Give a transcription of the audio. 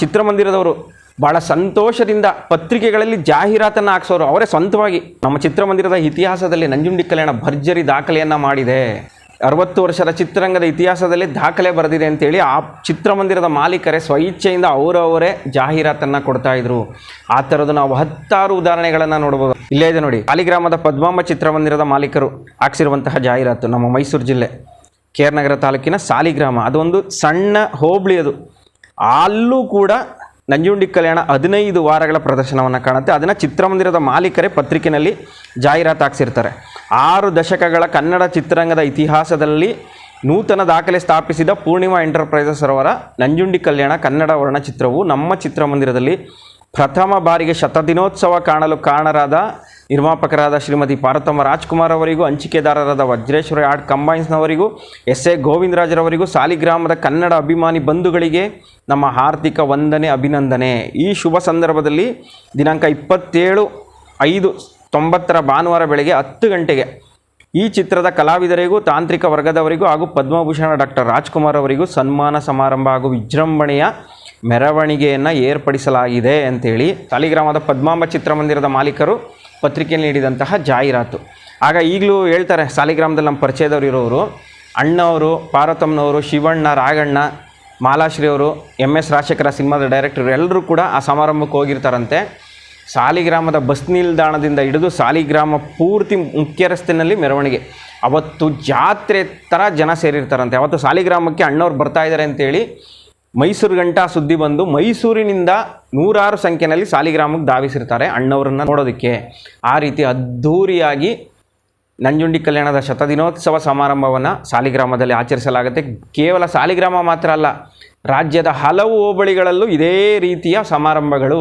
ಚಿತ್ರಮಂದಿರದವರು ಬಹಳ ಸಂತೋಷದಿಂದ ಪತ್ರಿಕೆಗಳಲ್ಲಿ ಜಾಹೀರಾತನ್ನು ಹಾಕ್ಸೋರು. ಅವರೇ ಸ್ವಂತವಾಗಿ ನಮ್ಮ ಚಿತ್ರಮಂದಿರದ ಇತಿಹಾಸದಲ್ಲಿ ನಂಜುಂಡಿ ಕಲ್ಯಾಣ ಭರ್ಜರಿ ದಾಖಲೆಯನ್ನು ಮಾಡಿದೆ. ಅರವತ್ತು ವರ್ಷದ ಚಿತ್ರರಂಗದ ಇತಿಹಾಸದಲ್ಲಿ ದಾಖಲೆ ಬರೆದಿದೆ ಅಂತೇಳಿ ಆ ಚಿತ್ರಮಂದಿರದ ಮಾಲೀಕರೇ ಸ್ವಇಚ್ಛೆಯಿಂದ ಅವರವರೇ ಜಾಹೀರಾತನ್ನು ಕೊಡ್ತಾ ಇದ್ರು. ಆ ಥರದ್ದು ನಾವು ಹತ್ತಾರು ಉದಾಹರಣೆಗಳನ್ನು ನೋಡ್ಬೋದು. ಇಲ್ಲೇ ಇದೆ ನೋಡಿ ಸಾಲಿಗ್ರಾಮದ ಪದ್ಮಾಂಬ ಚಿತ್ರಮಂದಿರದ ಮಾಲೀಕರು ಹಾಕ್ಸಿರುವಂತಹ ಜಾಹೀರಾತು ನಮ್ಮ ಮೈಸೂರು ಜಿಲ್ಲೆ. ಕೆ ಆರ್ ನಗರ ತಾಲೂಕಿನ ಸಾಲಿಗ್ರಾಮ. ಅದೊಂದು ಸಣ್ಣ ಹೋಬಳಿ ಅದು. ಅಲ್ಲೂ ಕೂಡ ನಂಜುಂಡಿ ಕಲ್ಯಾಣ ಹದಿನೈದು ವಾರಗಳ ಪ್ರದರ್ಶನವನ್ನು ಕಾಣುತ್ತೆ. ಅದನ್ನು ಚಿತ್ರಮಂದಿರದ ಮಾಲೀಕರೇ ಪತ್ರಿಕೆಯಲ್ಲಿ ಜಾಹೀರಾತು ಹಾಕ್ಸಿರ್ತಾರೆ. ಆರು ದಶಕಗಳ ಕನ್ನಡ ಚಿತ್ರರಂಗದ ಇತಿಹಾಸದಲ್ಲಿ ನೂತನ ದಾಖಲೆ ಸ್ಥಾಪಿಸಿದ ಪೂರ್ಣಿಮಾ ಎಂಟರ್ಪ್ರೈಸಸ್ ಅವರ ನಂಜುಂಡಿ ಕಲ್ಯಾಣ ಕನ್ನಡ ವರ್ಣಚಿತ್ರವು ನಮ್ಮ ಚಿತ್ರಮಂದಿರದಲ್ಲಿ ಪ್ರಥಮ ಬಾರಿಗೆ ಶತದಿನೋತ್ಸವ ಕಾಣಲು ಕಾರಣರಾದ ನಿರ್ಮಾಪಕರಾದ ಶ್ರೀಮತಿ ಪಾರ್ವತಮ್ಮ ರಾಜ್ಕುಮಾರ್ ಅವರಿಗೂ, ಹಂಚಿಕೆದಾರರಾದ ವಜ್ರೇಶ್ವರ ಆರ್ಟ್ ಕಂಬೈನ್ಸ್ನವರಿಗೂ ಎಸ್ ಎ ಗೋವಿಂದರಾಜರವರಿಗೂ ಸಾಲಿಗ್ರಾಮದ ಕನ್ನಡ ಅಭಿಮಾನಿ ಬಂಧುಗಳಿಗೆ ನಮ್ಮ ಹಾರ್ದಿಕ ವಂದನೆ, ಅಭಿನಂದನೆ. ಈ ಶುಭ ಸಂದರ್ಭದಲ್ಲಿ ದಿನಾಂಕ ಇಪ್ಪತ್ತೇಳು ಐದು ತೊಂಬತ್ತರ ಭಾನುವಾರ ಬೆಳಗ್ಗೆ ಹತ್ತು ಗಂಟೆಗೆ ಈ ಚಿತ್ರದ ಕಲಾವಿದರಿಗೂ, ತಾಂತ್ರಿಕ ವರ್ಗದವರಿಗೂ ಹಾಗೂ ಪದ್ಮಭೂಷಣ ಡಾಕ್ಟರ್ ರಾಜ್ಕುಮಾರ್ ಅವರಿಗೂ ಸನ್ಮಾನ ಸಮಾರಂಭ ಹಾಗೂ ವಿಜೃಂಭಣೆಯ ಮೆರವಣಿಗೆಯನ್ನು ಏರ್ಪಡಿಸಲಾಗಿದೆ ಅಂತೇಳಿ ಸಾಲಿಗ್ರಾಮದ ಪದ್ಮಾಂಬ ಚಿತ್ರಮಂದಿರದ ಮಾಲೀಕರು ಪತ್ರಿಕೆ ನೀಡಿದಂತಹ ಜಾಹೀರಾತು. ಆಗ ಈಗಲೂ ಹೇಳ್ತಾರೆ, ಸಾಲಿಗ್ರಾಮದಲ್ಲಿ ನಮ್ಮ ಪರಿಚಯದವರು ಇರೋರು ಅಣ್ಣವರು, ಪಾರ್ವತಮ್ಮನವರು, ಶಿವಣ್ಣ, ರಾಗಣ್ಣ ಮಾಲಾಶ್ರೀ ಅವರು ಎಂ ಎಸ್ ರಾಜಶೇಖರ ಸಿನಿಮಾದ ಡೈರೆಕ್ಟರ್ ಎಲ್ಲರೂ ಕೂಡ ಆ ಸಮಾರಂಭಕ್ಕೆ ಹೋಗಿರ್ತಾರಂತೆ. ಸಾಲಿಗ್ರಾಮದ ಬಸ್ ನಿಲ್ದಾಣದಿಂದ ಹಿಡಿದು ಸಾಲಿಗ್ರಾಮ ಪೂರ್ತಿ ಮುಖ್ಯ ರಸ್ತೆಯಲ್ಲಿ ಮೆರವಣಿಗೆ. ಅವತ್ತು ಜಾತ್ರೆ ಥರ ಜನ ಸೇರಿರ್ತಾರಂತೆ. ಅವತ್ತು ಸಾಲಿಗ್ರಾಮಕ್ಕೆ ಅಣ್ಣವ್ರು ಬರ್ತಾ ಇದ್ದಾರೆ ಅಂತೇಳಿ ಮೈಸೂರು ಗಂಟಾ ಸುದ್ದಿ ಬಂದು ಮೈಸೂರಿನಿಂದ ನೂರಾರು ಸಂಖ್ಯೆಯಲ್ಲಿ ಸಾಲಿಗ್ರಾಮಕ್ಕೆ ಧಾವಿಸಿರ್ತಾರೆ ಅಣ್ಣವರನ್ನ ನೋಡೋದಕ್ಕೆ. ಆ ರೀತಿ ಅದ್ಧೂರಿಯಾಗಿ ನಂಜುಂಡಿ ಕಲ್ಯಾಣದ ಶತದಿನೋತ್ಸವ ಸಮಾರಂಭವನ್ನು ಸಾಲಿಗ್ರಾಮದಲ್ಲಿ ಆಚರಿಸಲಾಗುತ್ತೆ. ಕೇವಲ ಸಾಲಿಗ್ರಾಮ ಮಾತ್ರ ಅಲ್ಲ, ರಾಜ್ಯದ ಹಲವು ಹೋಬಳಿಗಳಲ್ಲೂ ಇದೇ ರೀತಿಯ ಸಮಾರಂಭಗಳು.